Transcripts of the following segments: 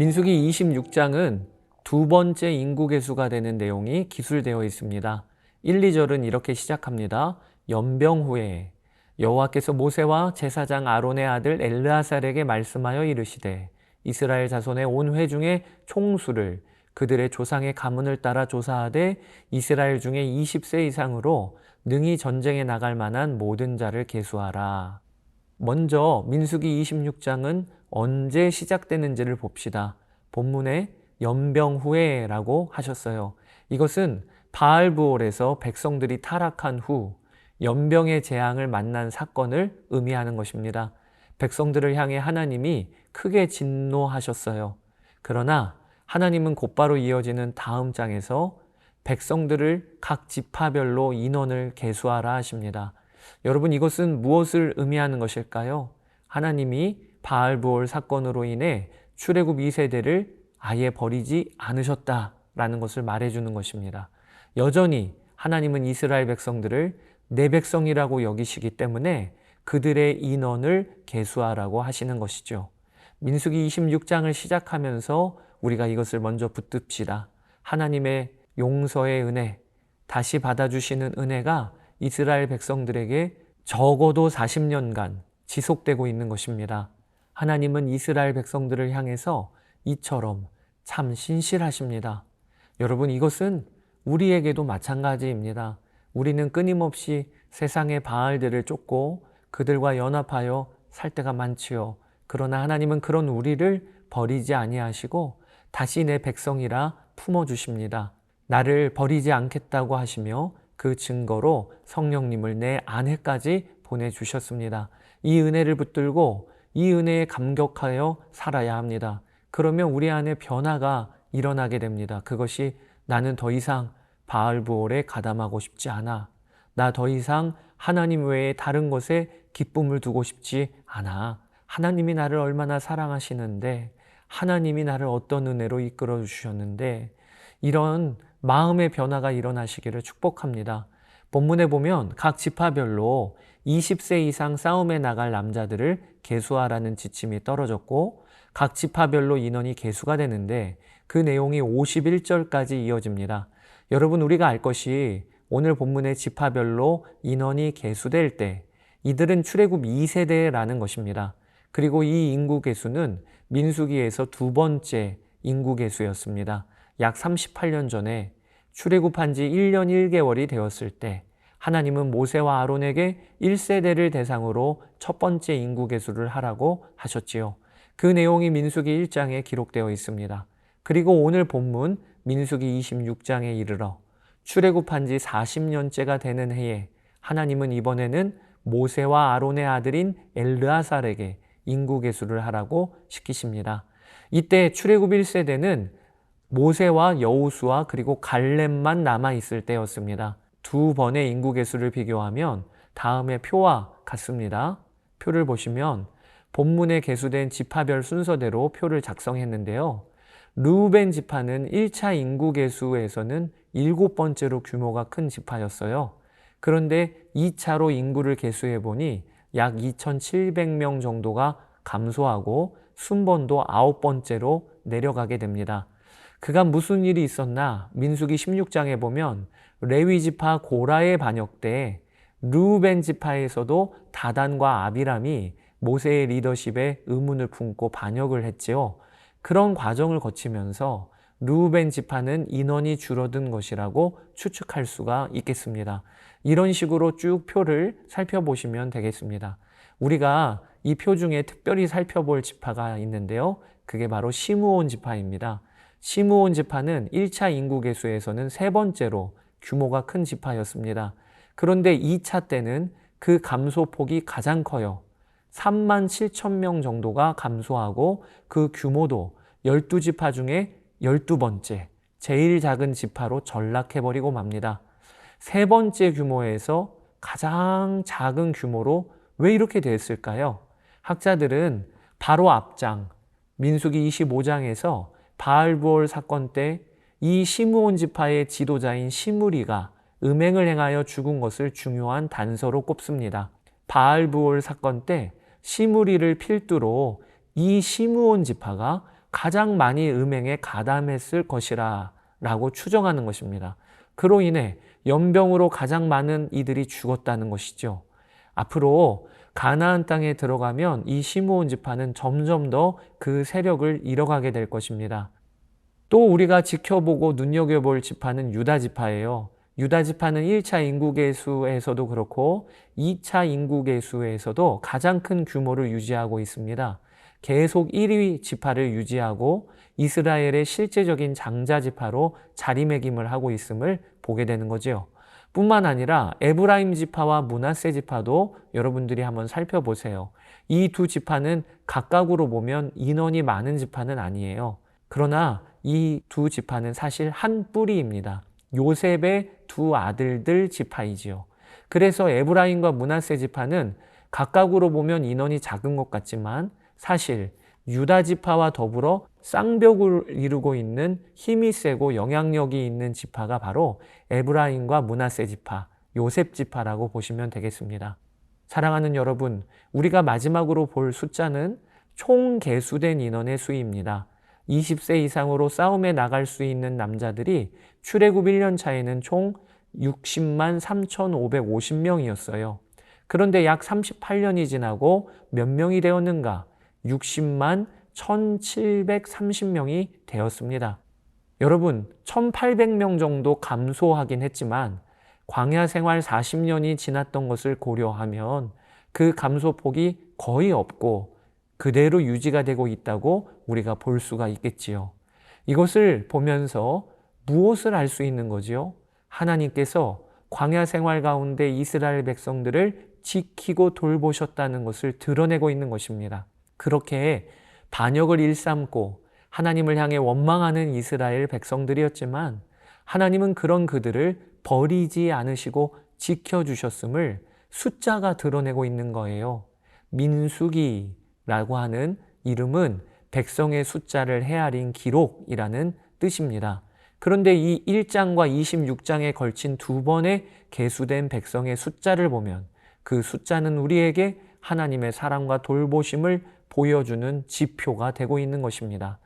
민수기 26장은 두 번째 인구계수가 되는 내용이 기술되어 있습니다. 1, 2절은 이렇게 시작합니다. 연병 후에 여호와께서 모세와 제사장 아론의 아들 엘르아살에게 말씀하여 이르시되 이스라엘 자손의 온 회중의 총수를 그들의 조상의 가문을 따라 조사하되 이스라엘 중에 20세 이상으로 능히 전쟁에 나갈 만한 모든 자를 계수하라. 먼저 민수기 26장은 언제 시작되는지를 봅시다. 본문에 연병 후에라고 하셨어요. 이것은 바알부올에서 백성들이 타락한 후 연병의 재앙을 만난 사건을 의미하는 것입니다. 백성들을 향해 하나님이 크게 진노하셨어요. 그러나 하나님은 곧바로 이어지는 다음 장에서 백성들을 각 지파별로 인원을 계수하라 하십니다. 여러분 이것은 무엇을 의미하는 것일까요? 하나님이 바알부올 사건으로 인해 출애굽 2세대를 아예 버리지 않으셨다라는 것을 말해주는 것입니다. 여전히 하나님은 이스라엘 백성들을 내 백성이라고 여기시기 때문에 그들의 인원을 계수하라고 하시는 것이죠. 민수기 26장을 시작하면서 우리가 이것을 먼저 붙듭시다. 하나님의 용서의 은혜, 다시 받아주시는 은혜가 이스라엘 백성들에게 적어도 40년간 지속되고 있는 것입니다. 하나님은 이스라엘 백성들을 향해서 이처럼 참 신실하십니다. 여러분, 이것은 우리에게도 마찬가지입니다. 우리는 끊임없이 세상의 바알들을 쫓고 그들과 연합하여 살 때가 많지요. 그러나 하나님은 그런 우리를 버리지 아니하시고 다시 내 백성이라 품어 주십니다. 나를 버리지 않겠다고 하시며 그 증거로 성령님을 내 안에까지 보내 주셨습니다. 이 은혜를 붙들고 이 은혜에 감격하여 살아야 합니다. 그러면 우리 안에 변화가 일어나게 됩니다. 그것이 나는 더 이상 바알부올에 가담하고 싶지 않아. 나 더 이상 하나님 외에 다른 것에 기쁨을 두고 싶지 않아. 하나님이 나를 얼마나 사랑하시는데, 하나님이 나를 어떤 은혜로 이끌어 주셨는데, 이런 마음의 변화가 일어나시기를 축복합니다. 본문에 보면 각 지파별로 20세 이상 싸움에 나갈 남자들을 계수하라는 지침이 떨어졌고, 각 지파별로 인원이 계수가 되는데, 그 내용이 51절까지 이어집니다. 여러분, 우리가 알 것이 오늘 본문의 지파별로 인원이 계수될 때 이들은 출애굽 2세대라는 것입니다. 그리고 이 인구 계수는 민수기에서 두 번째 인구 계수였습니다. 약 38년 전에 출애굽한 지 1년 1개월이 되었을 때 하나님은 모세와 아론에게 1세대를 대상으로 첫 번째 인구 계수를 하라고 하셨지요. 그 내용이 민수기 1장에 기록되어 있습니다. 그리고 오늘 본문 민수기 26장에 이르러 출애굽한 지 40년째가 되는 해에 하나님은 이번에는 모세와 아론의 아들인 엘르아살에게 인구 계수를 하라고 시키십니다. 이때 출애굽 1세대는 모세와 여우수와 그리고 갈렙만 남아 있을 때였습니다. 두 번의 인구 계수를 비교하면 다음의 표와 같습니다. 표를 보시면 본문에 계수된 지파별 순서대로 표를 작성했는데요. 루벤 지파는 1차 인구 계수에서는 일곱 번째로 규모가 큰 지파였어요. 그런데 2차로 인구를 계수해 보니 약 2,700명 정도가 감소하고 순번도 아홉 번째로 내려가게 됩니다. 그간 무슨 일이 있었나 민수기 16장에 보면 레위 지파 고라의 반역 때 루벤 지파에서도 다단과 아비람이 모세의 리더십에 의문을 품고 반역을 했지요. 그런 과정을 거치면서 루벤 지파는 인원이 줄어든 것이라고 추측할 수가 있겠습니다. 이런 식으로 쭉 표를 살펴보시면 되겠습니다. 우리가 이 표 중에 특별히 살펴볼 지파가 있는데요. 그게 바로 시므온 지파입니다. 시므온 지파는 1차 인구 계수에서는 세 번째로 규모가 큰 지파였습니다. 그런데 2차 때는 그 감소폭이 가장 커요. 3만 7천 명 정도가 감소하고 그 규모도 12지파 중에 12번째, 제일 작은 지파로 전락해버리고 맙니다. 세 번째 규모에서 가장 작은 규모로 왜 이렇게 됐을까요? 학자들은 바로 앞장, 민수기 25장에서 바알부올 사건 때 이 시므온 지파의 지도자인 시무리가 음행을 행하여 죽은 것을 중요한 단서로 꼽습니다. 바알부올 사건 때 시무리를 필두로 이 시므온 지파가 가장 많이 음행에 가담했을 것이라 라고 추정하는 것입니다. 그로 인해 연병으로 가장 많은 이들이 죽었다는 것이죠. 앞으로 가나안 땅에 들어가면 이 시므온 지파는 점점 더 그 세력을 잃어가게 될 것입니다. 또 우리가 지켜보고 눈여겨볼 지파는 유다 지파예요. 유다 지파는 1차 인구계수에서도 그렇고 2차 인구계수에서도 가장 큰 규모를 유지하고 있습니다. 계속 1위 지파를 유지하고 이스라엘의 실제적인 장자 지파로 자리매김을 하고 있음을 보게 되는 거지요. 뿐만 아니라 에브라임 지파와 문하세 지파도 여러분들이 한번 살펴보세요. 이 두 지파는 각각으로 보면 인원이 많은 지파는 아니에요. 그러나 이 두 지파는 사실 한 뿌리입니다. 요셉의 두 아들들 지파이지요. 그래서 에브라임과 문하세 지파는 각각으로 보면 인원이 작은 것 같지만 사실 유다 지파와 더불어 쌍벽을 이루고 있는 힘이 세고 영향력이 있는 지파가 바로 에브라임과 문하세 지파, 요셉 지파라고 보시면 되겠습니다. 사랑하는 여러분, 우리가 마지막으로 볼 숫자는 총 개수된 인원의 수입니다. 20세 이상으로 싸움에 나갈 수 있는 남자들이 출애굽 1년 차에는 총 60만 3,550명이었어요. 그런데 약 38년이 지나고 몇 명이 되었는가? 60만 1,730명이 되었습니다. 여러분, 1,800명 정도 감소하긴 했지만 광야 생활 40년이 지났던 것을 고려하면 그 감소폭이 거의 없고 그대로 유지가 되고 있다고 우리가 볼 수가 있겠지요. 이것을 보면서 무엇을 알 수 있는 거지요? 하나님께서 광야 생활 가운데 이스라엘 백성들을 지키고 돌보셨다는 것을 드러내고 있는 것입니다. 그렇게 반역을 일삼고 하나님을 향해 원망하는 이스라엘 백성들이었지만 하나님은 그런 그들을 버리지 않으시고 지켜주셨음을 숫자가 드러내고 있는 거예요. 민수기라고 하는 이름은 백성의 숫자를 헤아린 기록이라는 뜻입니다. 그런데 이 1장과 26장에 걸친 두 번의 개수된 백성의 숫자를 보면 그 숫자는 우리에게 하나님의 사랑과 돌보심을 보여주는 지표가 되고 있는 것입니다.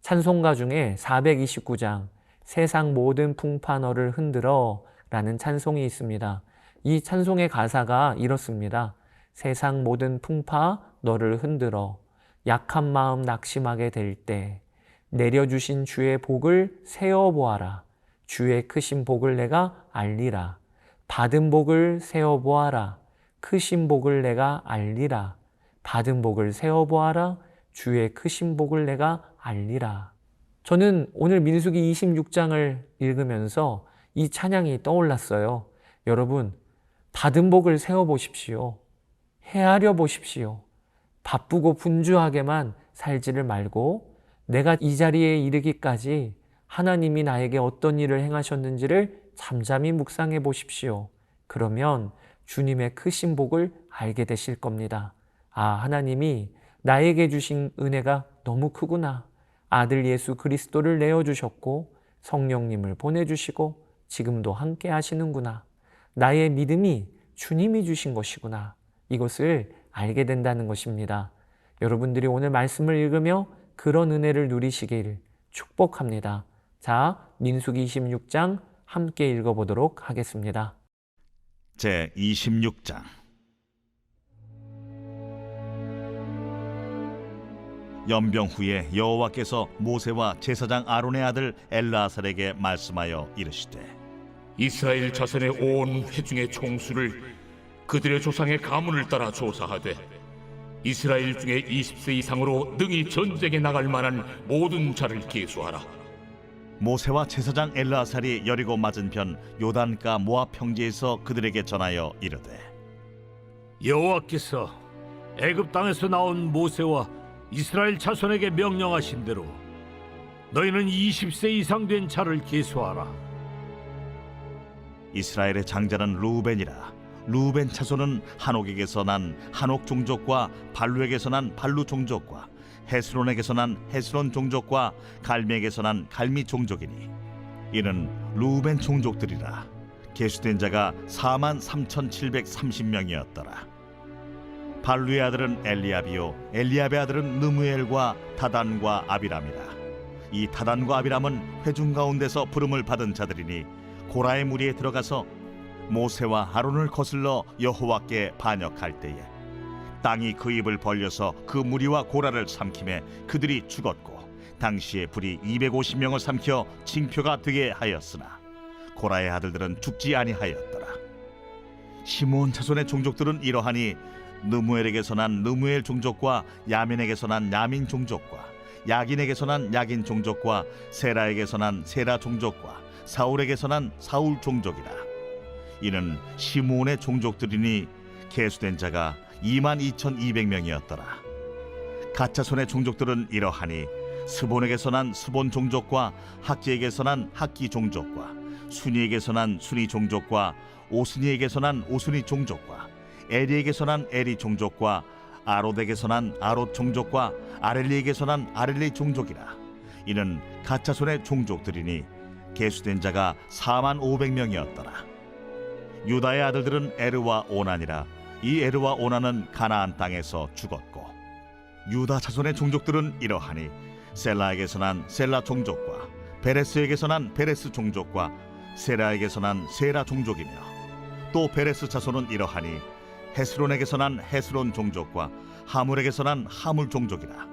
찬송가 중에 429장 세상 모든 풍파 너를 흔들어 라는 찬송이 있습니다. 이 찬송의 가사가 이렇습니다. 세상 모든 풍파 너를 흔들어 약한 마음 낙심하게 될 때 내려주신 주의 복을 세어 보아라. 주의 크신 복을 내가 알리라. 받은 복을 세어 보아라. 크신 복을 내가 알리라. 받은 복을 세어 보아라. 주의 크신 복을 내가 알리라. 저는 오늘 민수기 26장을 읽으면서 이 찬양이 떠올랐어요. 여러분, 받은 복을 세어 보십시오. 헤아려 보십시오. 바쁘고 분주하게만 살지를 말고 내가 이 자리에 이르기까지 하나님이 나에게 어떤 일을 행하셨는지를 잠잠히 묵상해 보십시오. 그러면 주님의 크신 복을 알게 되실 겁니다. 아, 하나님이 나에게 주신 은혜가 너무 크구나. 아들 예수 그리스도를 내어주셨고 성령님을 보내주시고 지금도 함께 하시는구나. 나의 믿음이 주님이 주신 것이구나. 이것을 알게 된다는 것입니다. 여러분들이 오늘 말씀을 읽으며 그런 은혜를 누리시기를 축복합니다. 자, 민수기 26장 함께 읽어보도록 하겠습니다. 제 26장 연병 후에 여호와께서 모세와 제사장 아론의 아들 엘라살에게 말씀하여 이르시되 이스라엘 자손의 온 회중의 총수를 그들의 조상의 가문을 따라 조사하되 이스라엘 중에 20세 이상으로 능히 전쟁에 나갈 만한 모든 자를 계수하라. 모세와 제사장 엘라살이 여리고 맞은편 요단가 모압 평지에서 그들에게 전하여 이르되 여호와께서 애굽 땅에서 나온 모세와 이스라엘 자손에게 명령하신 대로 너희는 20세 이상 된 자를 계수하라. 이스라엘의 장자는 루벤이라. 루벤 차손은 한옥에게서 난 한옥 종족과 발루에게서 난 발루 종족과 헤스론에게서 난 헤스론 종족과 갈미에게서 난 갈미 종족이니 이는 루벤 종족들이라. 계수된 자가 4만 3,730명이었더라 발루의 아들은 엘리압이요 엘리압의 아들은 느무엘과 다단과 아비람이라. 이 다단과 아비람은 회중 가운데서 부름을 받은 자들이니 고라의 무리에 들어가서 모세와 아론을 거슬러 여호와께 반역할 때에 땅이 그 입을 벌려서 그 무리와 고라를 삼킴에 그들이 죽었고 당시에 불이 250명을 삼켜 징표가 되게 하였으나 고라의 아들들은 죽지 아니하였더라. 시므온 자손의 종족들은 이러하니 느무엘에게서 난 느무엘 종족과 야민에게서 난 야민 종족과 야긴에게서 난 야긴 종족과 세라에게서 난 세라 종족과 사울에게서 난 사울 종족이라. 이는 시므온의 종족들이니 계수된 자가 2만 2,200명이었더라. 가짜손의 종족들은 이러하니 스본에게서 난 스본 종족과 학기에게서 난 학기 종족과 순이에게서 난 순이 종족과 오순이에게서 난 오순이 종족과 에리에게서 난 에리 종족과 아롯에게서 난 아롯 종족과 아렐리에게서 난 아렐리 종족이라. 이는 가짜손의 종족들이니 계수된 자가 4만 500명이었더라. 유다의 아들들은 에르와 오난이라. 이 에르와 오난은 가나안 땅에서 죽었고 유다 자손의 종족들은 이러하니 셀라에게서 난 셀라 종족과 베레스에게서 난 베레스 종족과 세라에게서 난 세라 종족이며 또 베레스 자손은 이러하니 헤스론에게서 난 헤스론 종족과 하물에게서 난 하물 종족이라.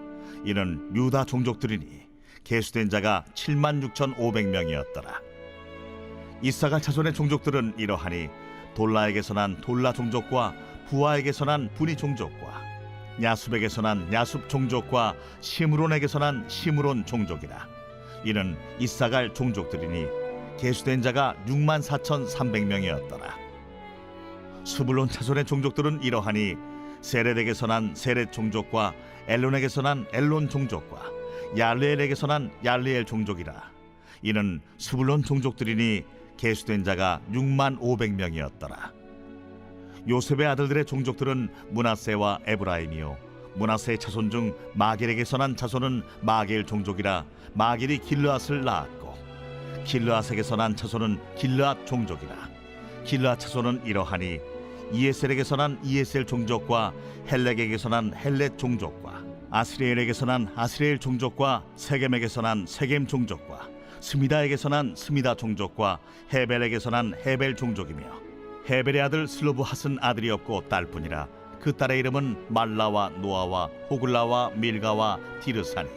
이는 유다 종족들이니 계수된 자가 7만 6,500명이었더라. 이사갈 자손의 종족들은 이러하니 돌라에게서 난 돌라 종족과 부하에게서 난 분이 종족과 야숲에게서 난 야숲 종족과 시므론에게서 난 시므론 종족이라. 이는 이사갈 종족들이니 계수된 자가 6만 4,300명이었더라 수불론 자손의 종족들은 이러하니 세렛에게서 난 세렛 종족과 엘론에게서 난 엘론 종족과 얄레엘에게서 난 얄레엘 종족이라. 이는 수불론 종족들이니 계수된 자가 6만 500명이었더라. 요셉의 아들들의 종족들은 문하세와 에브라임이요. 문하세의 자손 중 마겔에게서 난 자손은 마겔 종족이라 마겔이 길르앗을 낳았고 길르앗에게서 난 자손은 길르앗 종족이라. 길르앗 자손은 이러하니 이에셀에게서 난 이에셀 종족과 헬렉에게서 난 헬렉 종족과 아스리엘에게서 난 아스리엘 종족과 세겜에게서 난 세겜 종족과 스미다에게서 난 스미다 종족과 헤벨에게서 난 헤벨 종족이며 헤벨의 아들 슬로브 핫은 아들이 없고 딸뿐이라 그 딸의 이름은 말라와 노아와 호글라와 밀가와 디르사니.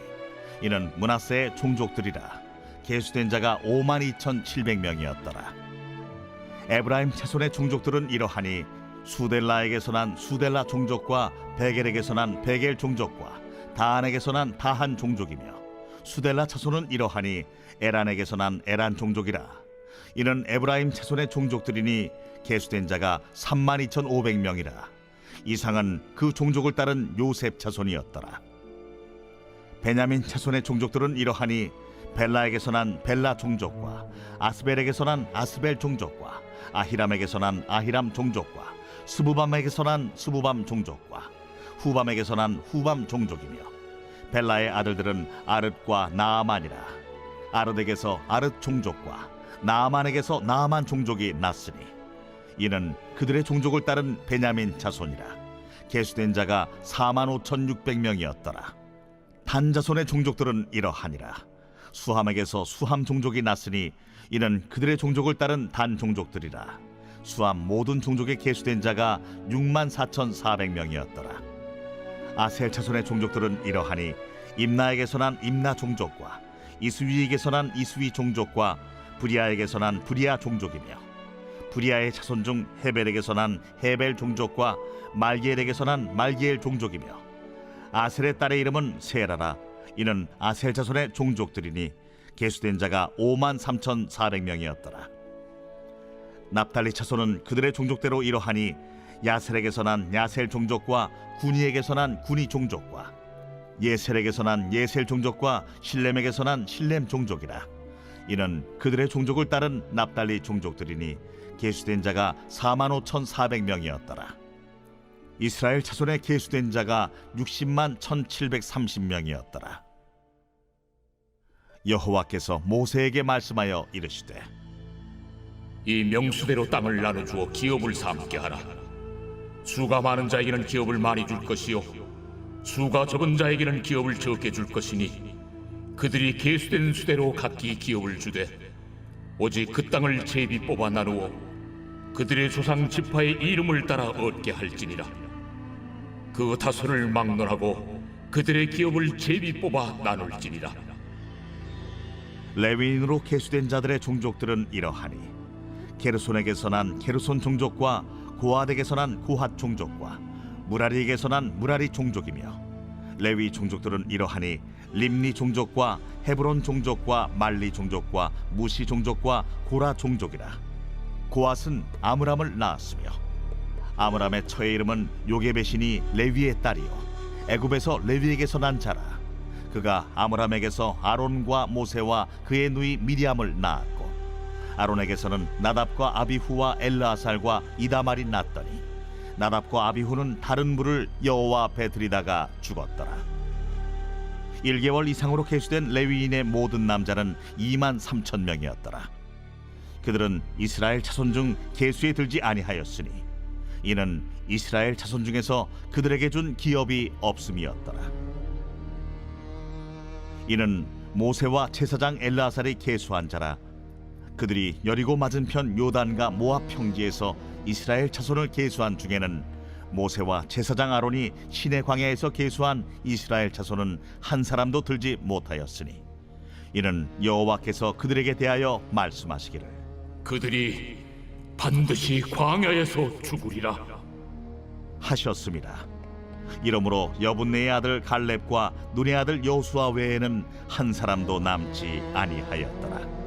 이는 문하세의 종족들이라. 계수된 자가 5만 2,700명이었더라. 에브라임 자손의 종족들은 이러하니 수델라에게서 난 수델라 종족과 베겔에게서 난 베겔 종족과 다한에게서 난 다한 종족이며 수델라 자손은 이러하니 에란에게서 난 에란 종족이라. 이는 에브라임 자손의 종족들이니 계수된 자가 3만 2,500명이라. 이상은 그 종족을 따른 요셉 자손이었더라. 베냐민 자손의 종족들은 이러하니 벨라에게서 난 벨라 종족과 아스벨에게서 난 아스벨 종족과 아히람에게서 난 아히람 종족과 스부밤에게서 난 스부밤 종족과 후밤에게서 난 후밤 종족이며 벨라의 아들들은 아릇과 나아만이라. 아릇에게서 아릇 종족과 나아만에게서 나아만 종족이 났으니 이는 그들의 종족을 따른 베냐민 자손이라. 계수된 자가 4만 5,600명이었더라. 단 자손의 종족들은 이러하니라. 수함에게서 수함 종족이 났으니 이는 그들의 종족을 따른 단 종족들이라 수함 모든 종족에 계수된 자가 6만 4,400명이었더라. 아셀 자손의 종족들은 이러하니 임나에게서 난 임나 종족과 이스위에게서 난 이스위 종족과 브리아에게서 난 브리아 종족이며 브리아의 자손 중 헤벨에게서 난 헤벨 종족과 말기엘에게서 난 말기엘 종족이며 아셀의 딸의 이름은 세라라. 이는 아셀 자손의 종족들이니 계수된 자가 5만 3,400명이었더라 납달리 자손은 그들의 종족대로 이러하니 야셀에게서 난 야셀 종족과 군이에게서 난 군이 종족과 예셀에게서 난 예셀 종족과 실렘에게서 난 실렘 종족이라. 이는 그들의 종족을 따른 납달리 종족들이니 계수된 자가 4만 5,400명이었더라. 이스라엘 자손의 계수된 자가 60만 1,730명이었더라. 여호와께서 모세에게 말씀하여 이르시되 이 명수대로 땅을 나눠주어 기업을 삼게 하라. 수가 많은 자에게는 기업을 많이 줄 것이요 수가 적은 자에게는 기업을 적게 줄 것이니 그들이 계수된 수대로 각기 기업을 주되 오직 그 땅을 제비 뽑아 나누어 그들의 조상 지파의 이름을 따라 얻게 할지니라 그 다소를 막론하고 그들의 기업을 제비 뽑아 나눌지니라 레위인으로 계수된 자들의 종족들은 이러하니 게르손에게서 난 게르손 종족과 고핫에게서 난 고핫 종족과 무라리에게서 난 무라리 종족이며 레위 종족들은 이러하니 림니 종족과 헤브론 종족과 말리 종족과 무시 종족과 고라 종족이라. 고핫은 아므람을 낳았으며 아므람의 처의 이름은 요게베시니 레위의 딸이요. 애굽에서 레위에게서 난 자라. 그가 아므람에게서 아론과 모세와 그의 누이 미리암을 낳았고 아론에게서는 나답과 아비후와 엘르아살과 이다말이 낳더니 나답과 아비후는 다른 물을 여호와 앞에 들이다가 죽었더라. 1개월 이상으로 계수된 레위인의 모든 남자는 2만 3천 명이었더라. 그들은 이스라엘 자손 중 계수에 들지 아니하였으니 이는 이스라엘 자손 중에서 그들에게 준 기업이 없음이었더라. 이는 모세와 제사장 엘라살이 계수한 자라 그들이 여리고 맞은편 요단과 모압 평지에서 이스라엘 자손을 계수한 중에는 모세와 제사장 아론이 시내 광야에서 계수한 이스라엘 자손은 한 사람도 들지 못하였으니 이는 여호와께서 그들에게 대하여 말씀하시기를 그들이 반드시 광야에서 죽으리라 하셨습니다. 이러므로 여분네의 아들 갈렙과 눈의 아들 여호수아 외에는 한 사람도 남지 아니하였더라.